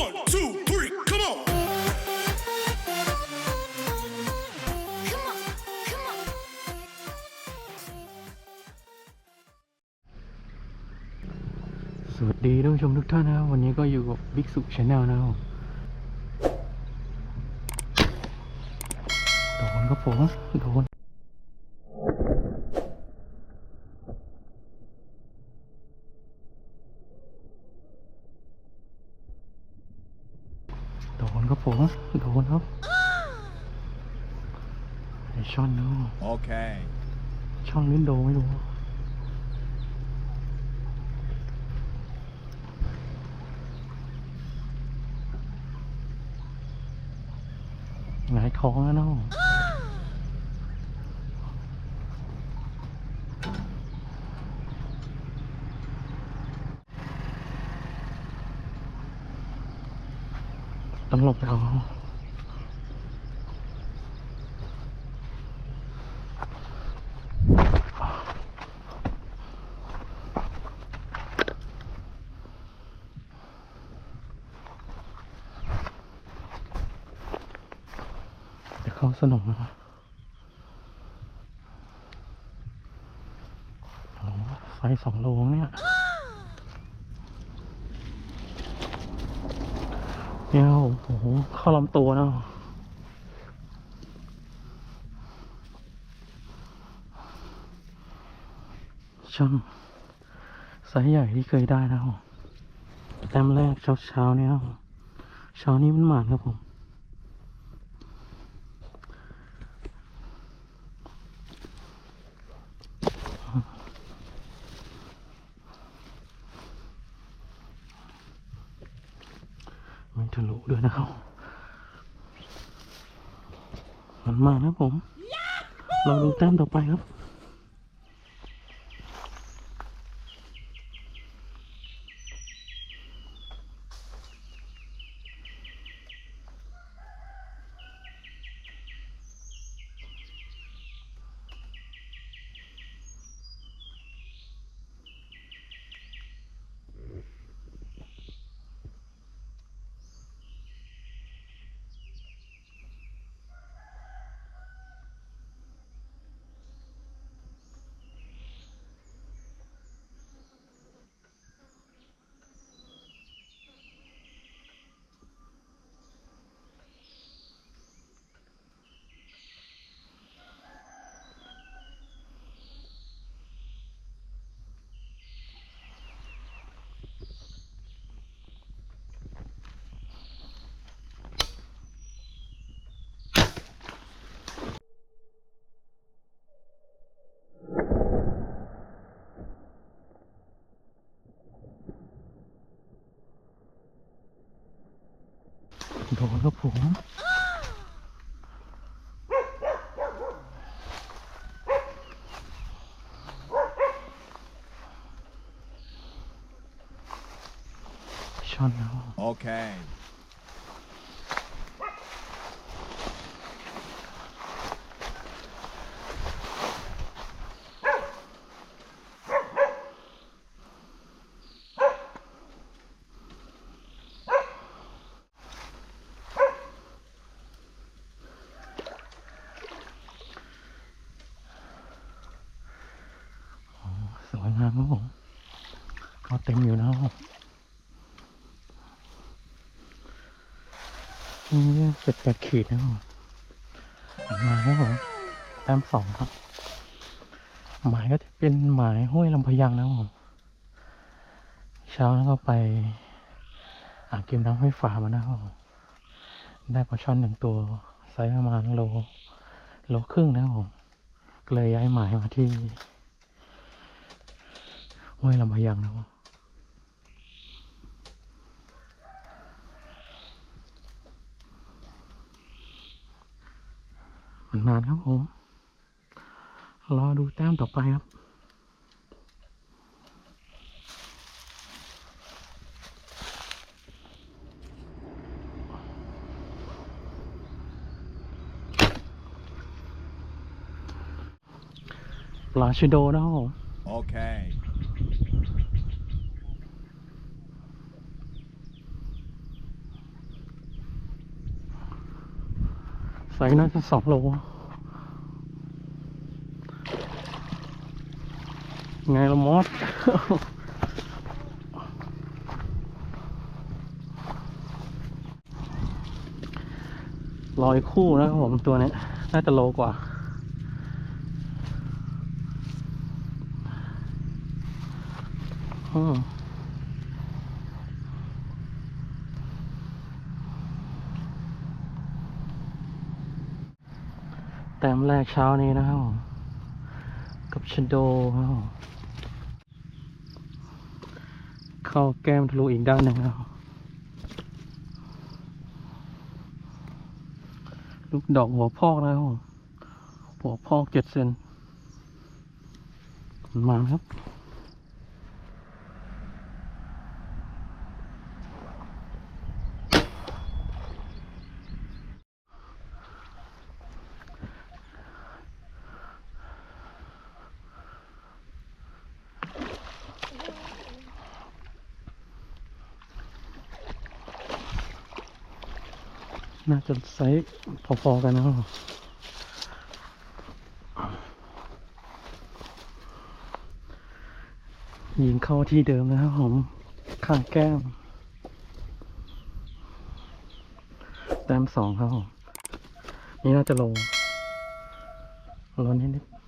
One, two, three, come on. Come on, come on. สวัสดีท่านผู้ชมทุกท่านนะครับ วันนี้ก็อยู่กับบิ๊กสุชาแนลนะครับโดนครับผมโดน โดนครับผมโดนครับไอช่อนเนาะ Okay. ช่องลิ้นโดไม่รู้หงายท้องแล้วเนาะ ต้องหลบเอาเดี๋ยวเข้าสนมนะโอ้โหไซส์สองโลเนี่ย เนี่ยโอ้โหเข้าลำตัวเนะช่างไซส์ใหญ่ที่เคยได้แล้วแต้มแรกเช้าเช้าเนี่ยเช้านี้มันหมานครับผม ทะลุด้วยนะครับมันมานะผม เราดูแต้มต่อไปครับ โดนครับผมช่อนแล้ วยงามครับผมก็เต็มอยู่นะครับนี่เจ็ดแปดขีดนะครับมาครับผมแต้มสองครับ หมายก็จะเป็นหมายห้วยลำพยังนะครับผมเช้าก็ไปอางเก็บน้ำห้วยฝามานะครับผมได้ปลาช่อนหนึ่งตัวไซส์ประมาณโลโลครึ่งนะครับผมก็เลยย้ายหมายมาที่ ห้วยลำพยังนะครับมันนานครับผม รอดูแต้มต่อไปครับปลาชิโดนะครับผม Okay. โส์น่าจะสองโล ไงละมอสรอยคู่นะครับผมตัวนี้ น่าจะโลกว่า อืม แต้มแรกเช้านี้นะครับ กับชนโดครับเข้าแก้มทะลุอีกด้านหนึ่งนะครับลูกดอกหัวพอกนะครับหัวพอกเจ็ดเซนมาครับ น่าจะไซส์พอๆกันนะครับยิงเข้าที่เดิมนะครับผมข้างแก้ม แต้มสองครับผม นี่น่าจะโลโลนิดๆ